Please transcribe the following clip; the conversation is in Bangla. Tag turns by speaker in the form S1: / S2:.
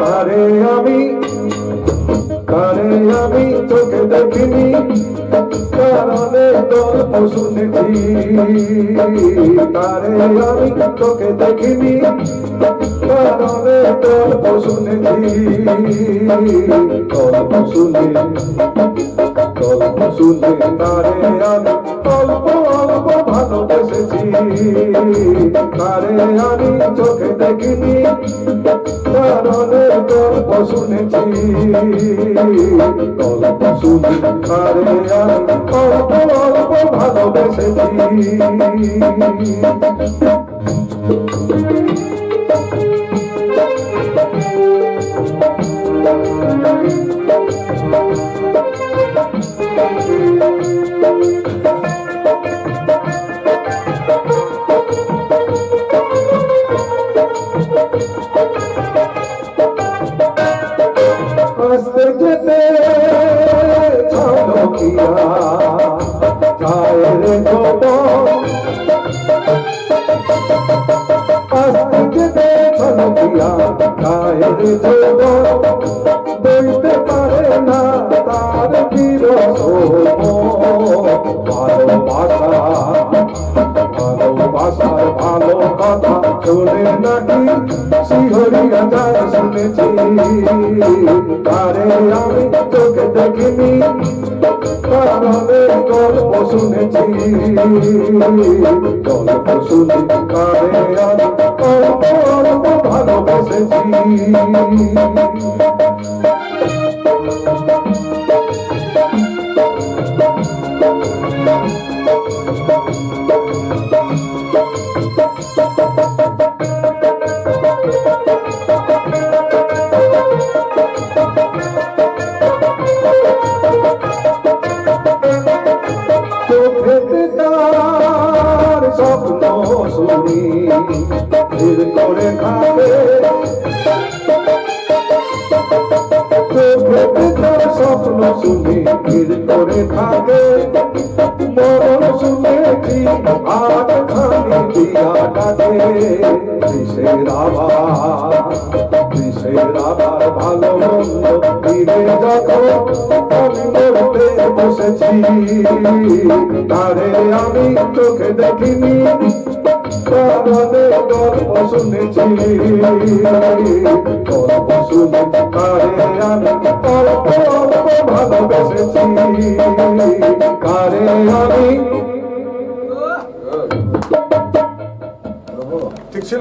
S1: কারে আমি কারে আমি চোখে দেখিনি, কারণে তোর শুনেছি কারে আমি চোখে দেখিনি, কারণে তোর শুনেছি গল্প শুনে গল্প শুনে কারে আমি গল্প তারে আমি চোখে দেখিনি, কারণে গল্প শুনেছি। গল্প শুনে তারে আমি অল্প অল্প ভালোবেসেছি। আস্তে যেতে বইতে পারে না তার বিরহ ভালোবাসা শুনে নাকি শিহরিয়া যায় শুনেছি। আরে আমি তোকে দেখিনি কারণে গল্প শুনেছি। গল্প শুনে তারে আমি, অল্প অল্প ভালোবেসেছি। তার স্বপ্ন করে খাবে। স্বপ্ন শুনি ধীর করে থাকে মরণ শুনেছি আট খানি দিয়া ডাকে কিসের আবার কিসের আবার ভালো মন্দ ফিরে মরতে বসেছি তারে আমি চোখে দেখিনি গল্প শুনেছি গল্প শুনে তারে আমি অল্প অল্প ভালোবেসেছি কারে আমি
S2: ঠিক ছিল।